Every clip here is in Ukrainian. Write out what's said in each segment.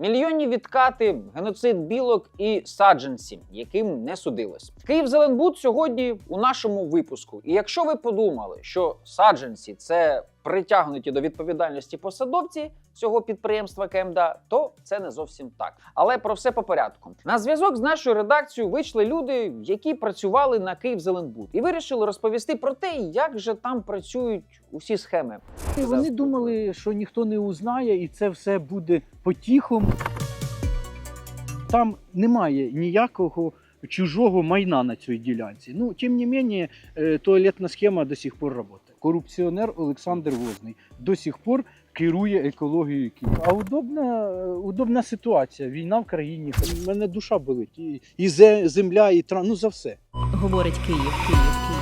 Мільйонні відкати, геноцид білок і саджанці, яким не судилось. Київ Зеленбуд сьогодні у нашому випуску. І якщо ви подумали, що саджанці це притягнуті до відповідальності посадовці цього підприємства КМДА, то це не зовсім так. Але про все по порядку. На зв'язок з нашою редакцією вийшли люди, які працювали на Київ Зеленбуд, і вирішили розповісти про те, як же там працюють усі схеми. І вони думали, що ніхто не узнає, і це все буде потіхом. Там немає ніякого чужого майна на цій ділянці. Ну, тим не менше, е, туалетна схема до сих пор працює. Корупціонер Олександр Возний до сих пор керує екологією Києва. А удобна, удобна ситуація. Війна в країні. У мене душа болить. І земля, і тран, ну за все. Говорить Київ, Київ, Київ.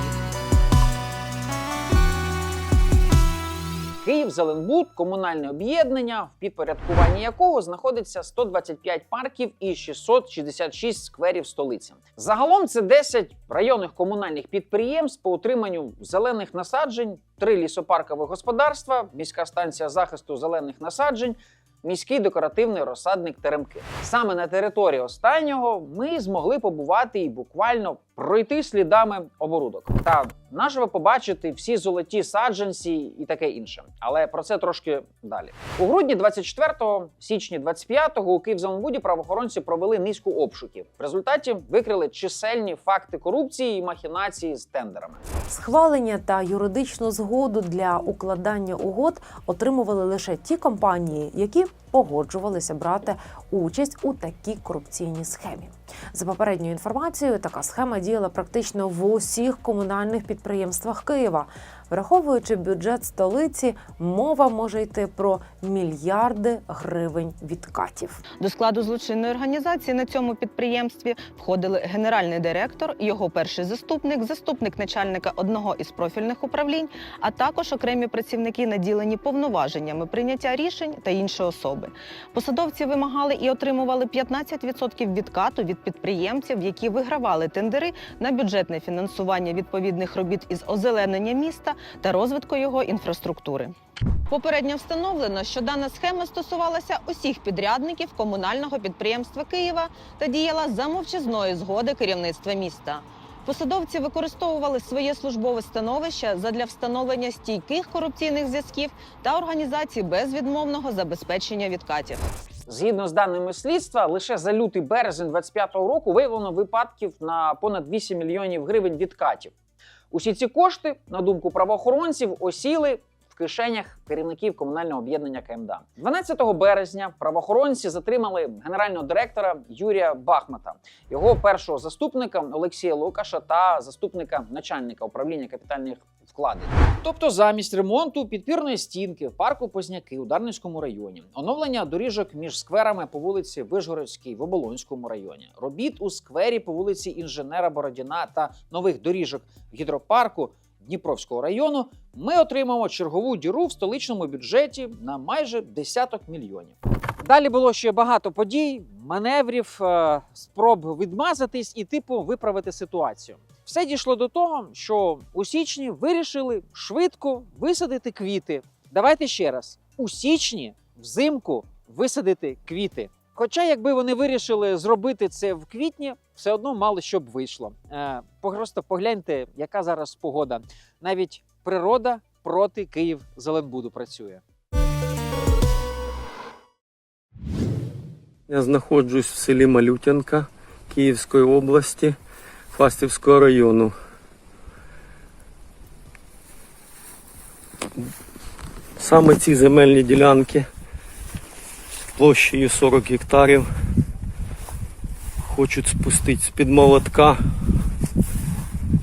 Київ Зеленбуд комунальне об'єднання, в підпорядкуванні якого знаходиться 125 парків і 666 скверів столиці. Загалом це 10 районних комунальних підприємств по утриманню зелених насаджень, три лісопаркові господарства, міська станція захисту зелених насаджень. Міський декоративний розсадник Теремки. Саме на території останнього ми змогли побувати і буквально пройти слідами оборудок та наживо побачити всі золоті саджанці і таке інше. Але про це трошки далі. У грудні 24-го, січні 25-го у Київзеленбуді правоохоронці провели низку обшуків. В результаті викрили чисельні факти корупції і махінації з тендерами. Схвалення та юридичну згоду для укладання угод отримували лише ті компанії, які погоджувалися брати участь у такій корупційній схемі. За попередньою інформацією, така схема діяла практично в усіх комунальних підприємствах Києва. Враховуючи бюджет столиці, мова може йти про мільярди гривень відкатів. До складу злочинної організації на цьому підприємстві входили генеральний директор, його перший заступник, заступник начальника одного із профільних управлінь, а також окремі працівники, наділені повноваженнями прийняття рішень та інші особи. Посадовці вимагали і отримували 15% відкату від підприємців, які вигравали тендери на бюджетне фінансування відповідних робіт із озеленення міста та розвитку його інфраструктури. Попередньо встановлено, що дана схема стосувалася усіх підрядників комунального підприємства Києва та діяла за мовчазної згоди керівництва міста. Посадовці використовували своє службове становище задля встановлення стійких корупційних зв'язків та організації безвідмовного забезпечення відкатів. Згідно з даними слідства, лише за лютий березень 25-го року виявлено випадків на понад 8 мільйонів гривень відкатів. Усі ці кошти, на думку правоохоронців, осіли в кишенях керівників комунального об'єднання КМДА. 12 березня правоохоронці затримали генерального директора Юрія Бахмата, його першого заступника Олексія Лукаша та заступника начальника управління капітальних вкладень. Тобто, замість ремонту підпірної стінки в парку Позняки у Дарницькому районі, оновлення доріжок між скверами по вулиці Вишгородській в Оболонському районі, робіт у сквері по вулиці Інженера Бородіна та нових доріжок в гідропарку Дніпровського району, ми отримаємо чергову діру в столичному бюджеті на майже десяток мільйонів. Далі було ще багато подій, маневрів, е, спроб відмазатись і типу виправити ситуацію. Все дійшло до того, що у січні вирішили швидко висадити квіти. Давайте ще раз: у січні взимку висадити квіти. Хоча, якби вони вирішили зробити це в квітні, все одно мало що б вийшло. Е, просто погляньте, яка зараз погода. Навіть природа проти Київ Зеленбуду працює. Я знаходжусь в селі Малютянка Київської області, Фастівського району. Саме ці земельні ділянки площею 40 гектарів хочуть спустити з-під молотка.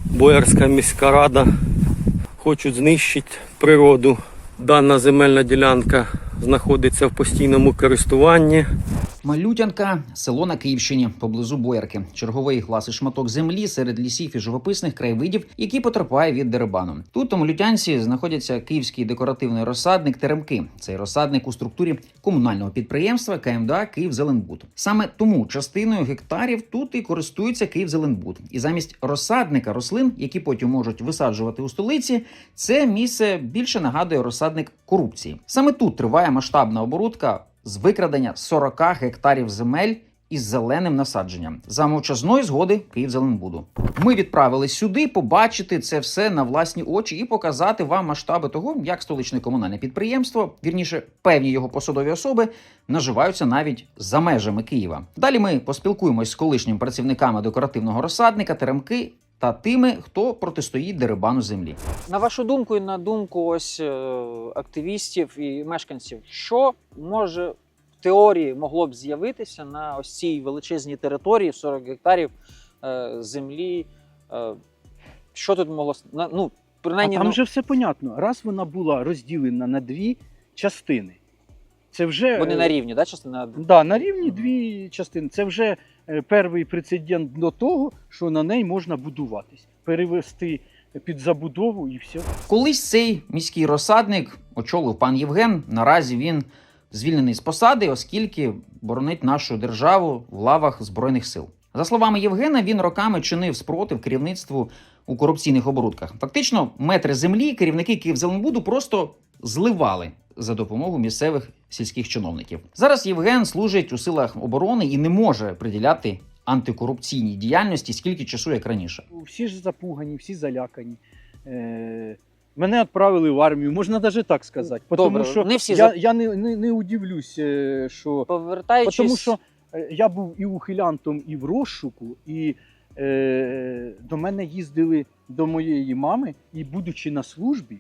Боярська міська рада хочуть знищити природу. Дана земельна ділянка знаходиться в постійному користуванні. Малютянка село на Київщині поблизу Боярки. Черговий гласий шматок землі серед лісів і живописних краєвидів, який потерпає від дерибану. Тут у Малютянці знаходиться київський декоративний розсадник Теремки. Цей розсадник у структурі комунального підприємства КМДА Київзеленбуд. Саме тому частиною гектарів тут і користується Київзеленбуд. І замість розсадника рослин, які потім можуть висаджувати у столиці, це місце більше нагадує розсадник корупції. Саме тут триває масштабна оборудка з викрадення 40 гектарів земель із зеленим насадженням за мовчазної згоди Київзеленбуду. Ми відправились сюди побачити це все на власні очі і показати вам масштаби того, як столичне комунальне підприємство, вірніше, певні його посадові особи, наживаються навіть за межами Києва. Далі ми поспілкуємось з колишніми працівниками декоративного розсадника Теремки та тими, хто протистоїть дерибану землі. На вашу думку і на думку ось е, активістів і мешканців, що може в теорії могло б з'явитися на ось цій величезній території 40 гектарів е, землі? Е, що тут могло ну, А принаймні, там ну, вже все понятно. Раз вона була розділена на дві частини, це вже вони на рівні, да, частина? Да, на рівні дві частини. Це вже е, перший прецедент до того, що на неї можна будуватись, перевести під забудову і все. Колись цей міський розсадник очолив пан Євген. Наразі він звільнений з посади, оскільки боронить нашу державу в лавах збройних сил. За словами Євгена, він роками чинив спротив керівництву у корупційних оборудках. Фактично, метри землі керівники Київзеленбуду просто зливали за допомогою місцевих сільських чиновників. Зараз Євген служить у силах оборони і не може приділяти антикорупційній діяльності стільки часу, як раніше. Всі ж запугані, всі залякані. Е, мене відправили в армію, можна навіть так сказати. Добре, що не всі я, за- я не, не, не удивлюсь, е, що Повертаючись, Тому що е, я був і ухилянтом, і в розшуку, і е, до мене їздили до моєї мами, і будучи на службі,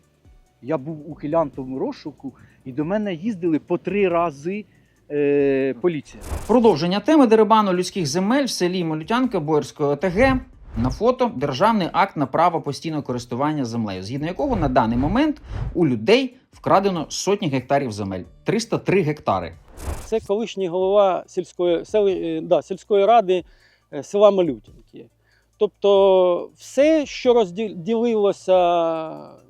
я був ухилянтом в розшуку, і до мене їздили по три рази е, поліція. Продовження теми дерибану людських земель в селі Молютянка Боярської ОТГ. На фото державний акт на право постійного користування землею, згідно якого на даний момент у людей вкрадено сотні гектарів земель 303 гектари. Це колишній голова сільської, сели, е, да, сільської ради е, села Малютінки. Тобто все, що розділилося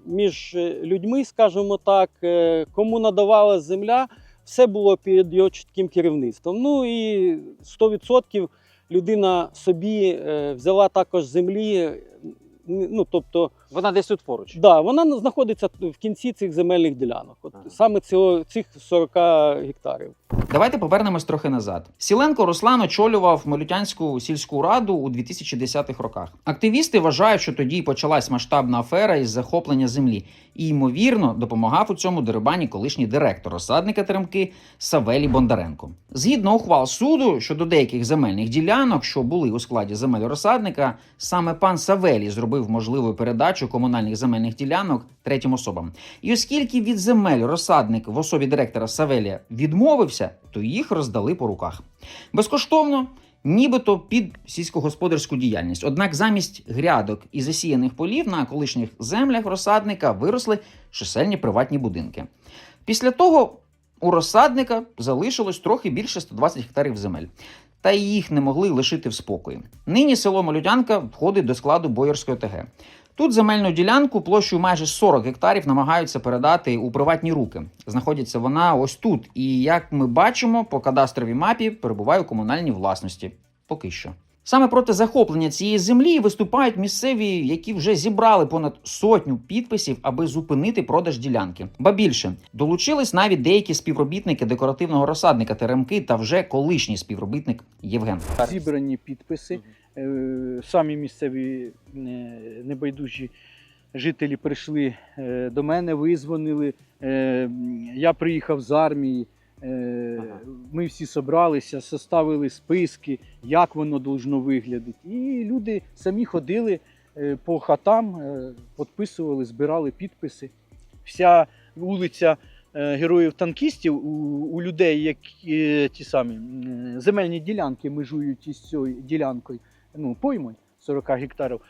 між людьми, скажімо так, е, кому надавала земля, все було під його чітким керівництвом. Ну і 100% людина собі е, взяла також землі. Ну, тобто, вона десь тут поруч. Да, вона знаходиться в кінці цих земельних ділянок. От Ага. саме цього, цих 40 гектарів. Давайте повернемось трохи назад. Сіленко Руслан очолював Молютянську сільську раду у 2010-х роках. Активісти вважають, що тоді й почалась масштабна афера із захоплення землі, і ймовірно допомагав у цьому дерибані колишній директор розсадника Теремки Савелій Бондаренко. Згідно ухвал суду щодо деяких земельних ділянок, що були у складі земель розсадника, саме пан Савелій зробив можливою передачу комунальних земельних ділянок третім особам. І оскільки від земель розсадник в особі директора Савелія відмовився, то їх роздали по руках. Безкоштовно, нібито під сільськогосподарську діяльність. Однак замість грядок і засіяних полів на колишніх землях розсадника виросли чисельні приватні будинки. Після того у розсадника залишилось трохи більше 120 гектарів земель. Та їх не могли лишити в спокої. Нині село Малютянка входить до складу Боярської ОТГ. Тут земельну ділянку площею майже 40 гектарів намагаються передати у приватні руки. Знаходиться вона ось тут. І як ми бачимо, по кадастровій мапі перебуває у комунальній власності. Поки що. Саме проти захоплення цієї землі виступають місцеві, які вже зібрали понад сотню підписів, аби зупинити продаж ділянки. Ба більше долучились навіть деякі співробітники декоративного розсадника Теремки та вже колишній співробітник Євген. Зібрані підписи. Е, Самі місцеві е, небайдужі жителі прийшли е, до мене, визвонили. Я приїхав з армії. Е, Ага. Ми всі зібралися, составили списки, як воно должно виглядати. І люди самі ходили е, по хатам, е, підписували, збирали підписи. Вся вулиця е, героїв-танкістів у, у людей, які е, ті самі земельні ділянки межують із цією ділянкою, ну, поймою 40 гектарів.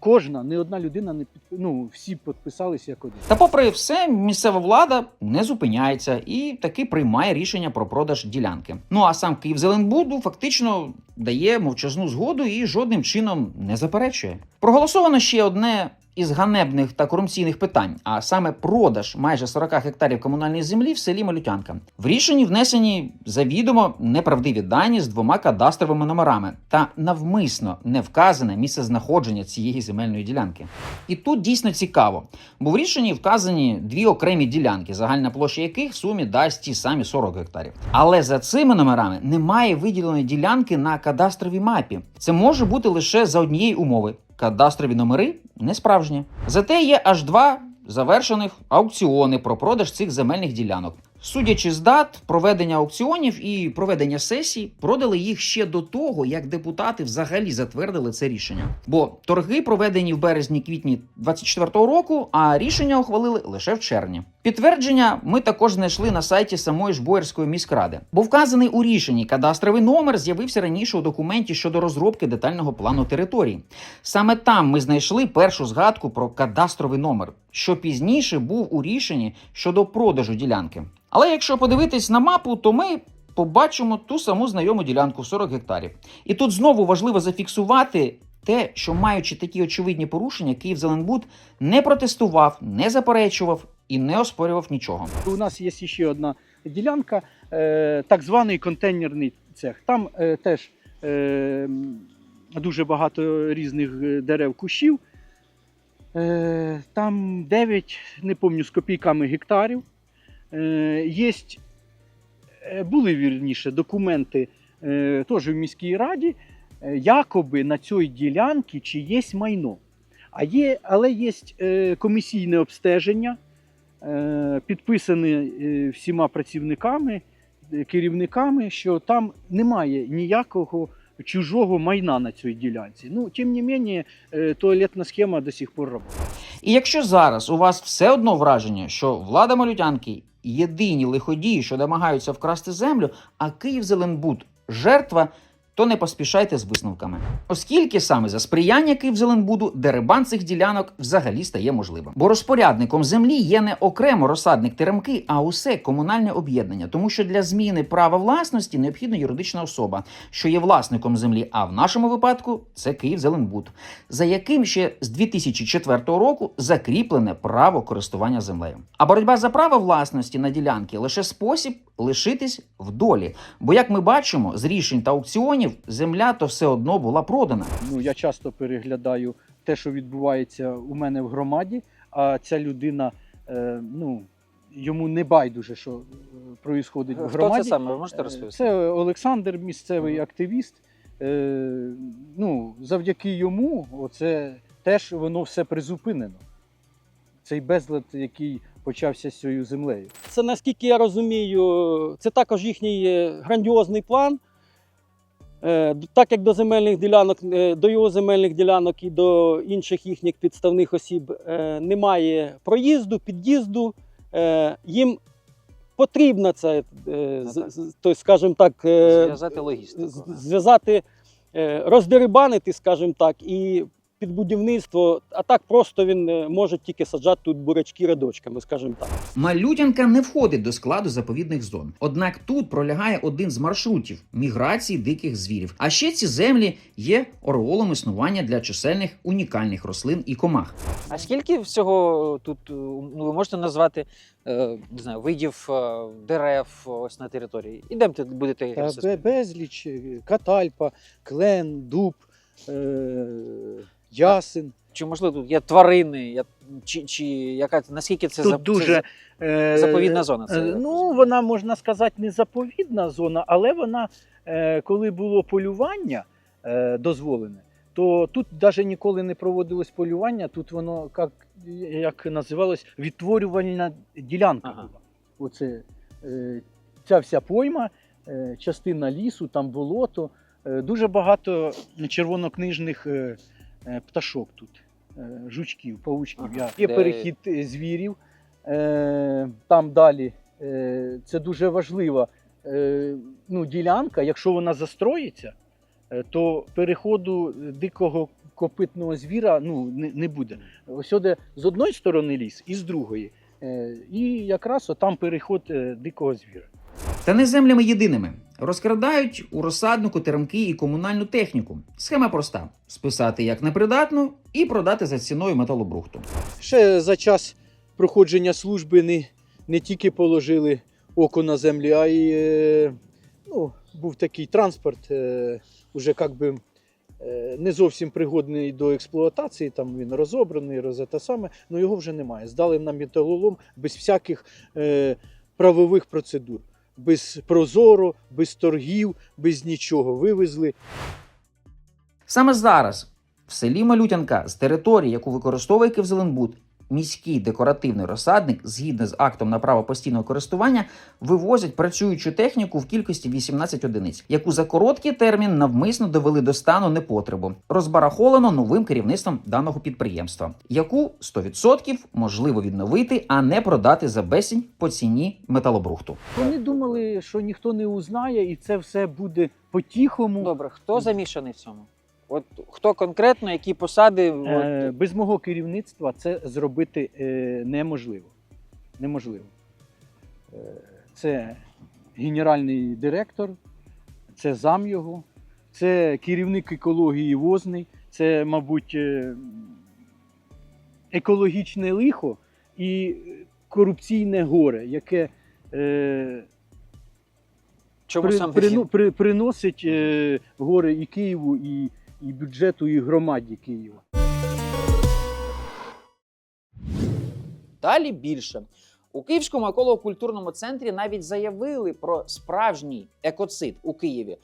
Кожна, не одна людина не під, ну, всі підписалися як один. Та, попри все, місцева влада не зупиняється і таки приймає рішення про продаж ділянки. Ну а сам Київзеленбуду фактично дає мовчазну згоду і жодним чином не заперечує. Проголосовано ще одне із ганебних та корупційних питань, а саме продаж майже 40 гектарів комунальної землі в селі Малютянка. В рішенні внесені завідомо неправдиві дані з двома кадастровими номерами та навмисно не вказане місце знаходження цієї земельної ділянки. І тут дійсно цікаво, бо в рішенні вказані дві окремі ділянки, загальна площа яких в сумі дасть ті самі 40 гектарів. Але за цими номерами немає виділеної ділянки на кадастровій мапі. Це може бути лише за однієї умови. Кадастрові номери не справжні. Зате є аж два завершених аукціони про продаж цих земельних ділянок. Судячи з дат проведення аукціонів і проведення сесій, продали їх ще до того, як депутати взагалі затвердили це рішення. Бо торги проведені в березні-квітні 24-го року, а рішення ухвалили лише в червні. Підтвердження ми також знайшли на сайті самої ж Боярської міськради, бо вказаний у рішенні кадастровий номер з'явився раніше у документі щодо розробки детального плану території. Саме там ми знайшли першу згадку про кадастровий номер, що пізніше був у рішенні щодо продажу ділянки. Але якщо подивитись на мапу, то ми побачимо ту саму знайому ділянку 40 гектарів. І тут знову важливо зафіксувати те, що маючи такі очевидні порушення, Київзеленбуд не протестував, не заперечував і не оспорював нічого. У нас є ще одна ділянка, е, так званий контейнерний цех. Там е, теж е, дуже багато різних дерев кущів. Там 9, не пам'ятаю, з копійками гектарів. Е, Є, е, були вірніше документи е, теж в міській раді, якоби на цій ділянці чи є майно. А є, але є комісійне обстеження, підписане всіма працівниками, керівниками, що там немає ніякого чужого майна на цій ділянці. Ну, тим не менше, туалетна схема до сих пор працює. І якщо зараз у вас все одно враження, що влада малютянки єдині лиходії, що намагаються вкрасти землю, а Київ Зеленбуд жертва, то не поспішайте з висновками. Оскільки саме за сприяння Київзеленбуду дерибан цих ділянок взагалі стає можливим. Бо розпорядником землі є не окремо розсадник теремки, а усе комунальне об'єднання, тому що для зміни права власності необхідна юридична особа, що є власником землі. А в нашому випадку це Київзеленбуд, за яким ще з 2004 року закріплене право користування землею. А боротьба за право власності на ділянки лише спосіб лишитись в долі. Бо, як ми бачимо, з рішень та аукціонів земля то все одно була продана. Ну, я часто переглядаю те, що відбувається у мене в громаді, а ця людина, е, ну, йому не байдуже, що відбувається в Хто громаді. це саме? Ви можете Е, розповісти? Це Олександр, місцевий активіст. Е, ну, завдяки йому, оце теж воно все призупинено. Цей безлад, який почався з цією землею. Це наскільки я розумію, це також їхній е, грандіозний план. Е, Так як до земельних ділянок, е, до його земельних ділянок і до інших їхніх підставних осіб немає проїзду, під'їзду, їм потрібно це, то, скажімо так, Зв'язати логістику. зв'язати, роздерибанити, скажімо так, і під будівництво, а так просто він е, може тільки саджати тут бурячки рядочками, скажімо так. Малютянка не входить до складу заповідних зон. Однак тут пролягає один з маршрутів міграції диких звірів. А ще ці землі є ореолом існування для чисельних унікальних рослин і комах. А скільки всього тут е, ну, ви можете назвати е, не знаю, видів дерев ось на території? І де будете Та безліч, катальпа, клен, дуб, е, ясен. Чи можливо тут є тварини, я- чи, чи яка наскільки це Тут за- дуже це е, заповідна зона? Це, Е, Ну, розумію. вона можна сказати не заповідна зона, але вона, е, коли було полювання е, дозволене, то тут навіть ніколи не проводилось полювання. Тут воно як, як називалось відтворювальна ділянка Ага. була. Оце е, ця вся пойма, е, частина лісу, там болото. Е, дуже багато червонокнижних пташок тут. е, Жучків, паучків. Ага. Є Де- перехід е, звірів. Е, там далі е, це дуже важлива е, ну, ділянка. Якщо вона застроїться, е, то переходу дикого копитного звіра ну, не, буде. Ось з одної сторони ліс і з другої. Е, і якраз там переход е, дикого звіра. Та не землями єдиними. Розкрадають у розсаднику теремки і комунальну техніку. Схема проста: списати як непридатну і продати за ціною металобрухту. Ще за час проходження служби не, не тільки положили око на землі, а й е, ну, був такий транспорт, е, уже як би е, не зовсім пригодний до експлуатації. Там він розобраний, розе те саме, але його вже немає. Здали на металолом без всяких правових процедур. Без прозоро, без торгів, без нічого. Вивезли. Саме зараз в селі Малютянка з території, яку використовує Кивзеленбуд, міський декоративний розсадник, згідно з актом на право постійного користування, вивозять працюючу техніку в кількості 18 одиниць, яку за короткий термін навмисно довели до стану непотребу, розбарахолено новим керівництвом даного підприємства, яку 100% можливо відновити, а не продати за безцінь по ціні металобрухту. Вони думали, що ніхто не узнає, і це все буде по-тихому. Добре, хто замішаний в цьому? От хто конкретно, які посади? Е, без мого керівництва це зробити е, неможливо. Неможливо. Е, це генеральний директор, це зам його, це керівник екології возний, це, мабуть, е, екологічне лихо і корупційне горе, яке е, чому при, сам прину- при- приносить е, горе і Києву, і, і бюджету, і громаді Києва. Далі більше. У Київському еколого-культурному центрі навіть заявили про справжній екоцид у Києві,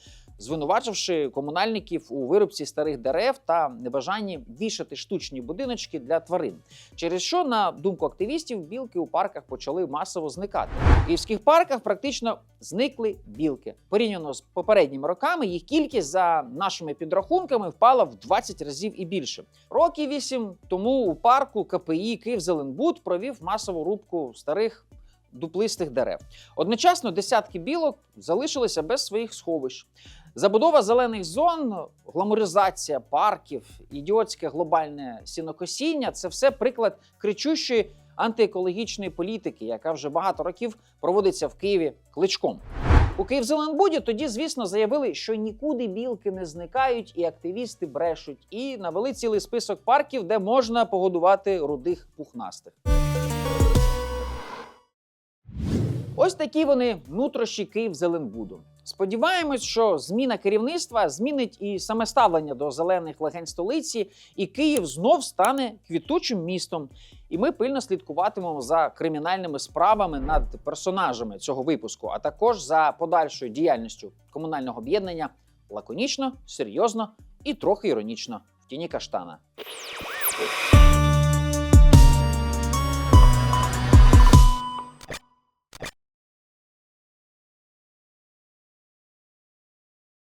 звинувачивши комунальників у вирубці старих дерев та небажанні вішати штучні будиночки для тварин. Через що, на думку активістів, білки у парках почали масово зникати. У київських парках практично зникли білки. Порівняно з попередніми роками, їх кількість за нашими підрахунками впала в 20 разів і більше. Роки вісім тому у парку КПІ Київзеленбуд провів масову рубку старих дуплистих дерев. Одночасно десятки білок залишилися без своїх сховищ. Забудова зелених зон, гламуризація парків, ідіотське глобальне сінокосіння це все приклад кричущої антиекологічної політики, яка вже багато років проводиться в Києві кличком. У Київзеленбуді тоді, звісно, заявили, що нікуди білки не зникають, і активісти брешуть, і навели цілий список парків, де можна погодувати рудих пухнастих. Ось такі вони нутрощі Київзеленбуду. Сподіваємось, що зміна керівництва змінить і саме ставлення до зелених легень столиці, і Київ знов стане квітучим містом. І ми пильно слідкуватимемо за кримінальними справами над персонажами цього випуску, а також за подальшою діяльністю комунального об'єднання лаконічно, серйозно і трохи іронічно в тіні каштана.